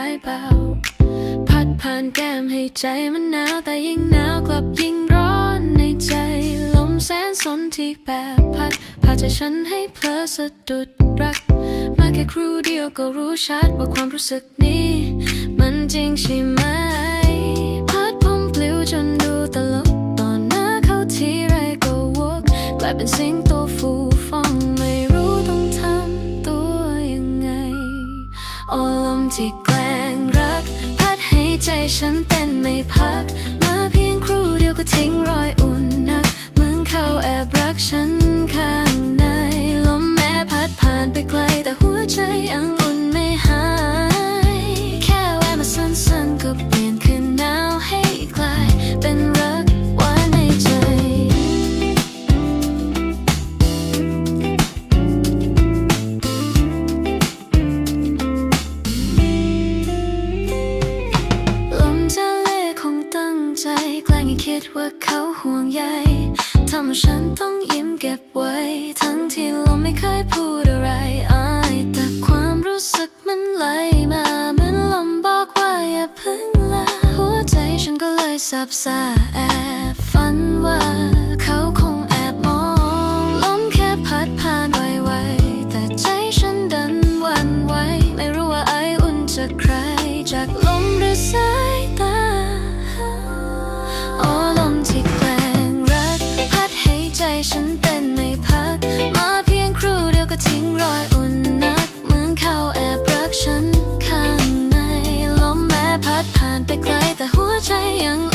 ายเบา พัดผ่านแก้มให้ใจมันหนาวแต่ยิ่งหนาวกลับยิ่งร้อนในใจ ลมแสนสนที่แบบพัดพาใจฉันให้เพลอสะดุดรัก มาแค่ครู่เดียวก็รู้ชัดว่าความรู้สึกนี้ มันจริงใช่ไหม พัดผมปลิวจนดูตลกตอนหน้าเขาทีไรก็วกกลายเป็นสิงโตฟู ที่แกล้งรัก พัดให้ใจฉันเต้นไม่พัก มาเพียงครู่เดียวก็ทิ้งรอยอุ่นนัก เหมือนเขาแอบรักฉัน คิดว่าเขาห่วงใยทำให้ฉันต้องยิ้มเก็บไว้ ทั้งที่เราไม่เคยพูดอะไรอายแต่ความรู้สึกมันไหลมาเหมือนลมบอกว่าอย่าเพึ่งลาหัวใจฉันก็เลยสับสาแอ ดผ่านไ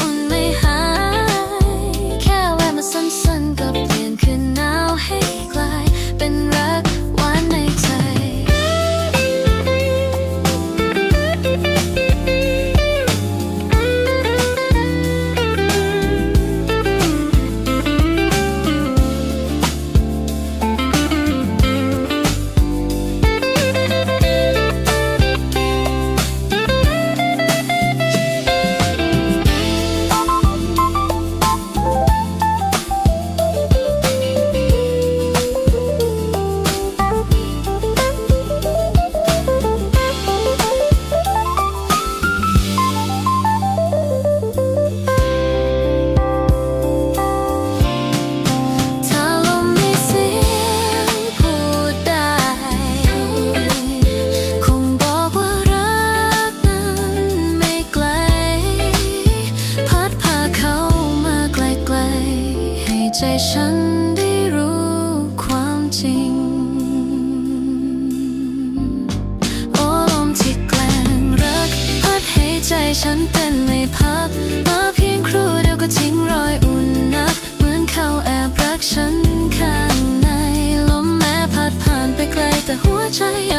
ใจฉันได้รู้ความจริง โอ้ลมที่แกล้งรัก พัดให้ใจฉันเต้นไม่พักมาเพียงครู่เดียวก็ทิ้งรอยอุ่นนัก เหมือนเขาแอบรักฉันข้างใน ลมแม้พัดผ่านไปไกลแต่หัวใจยัง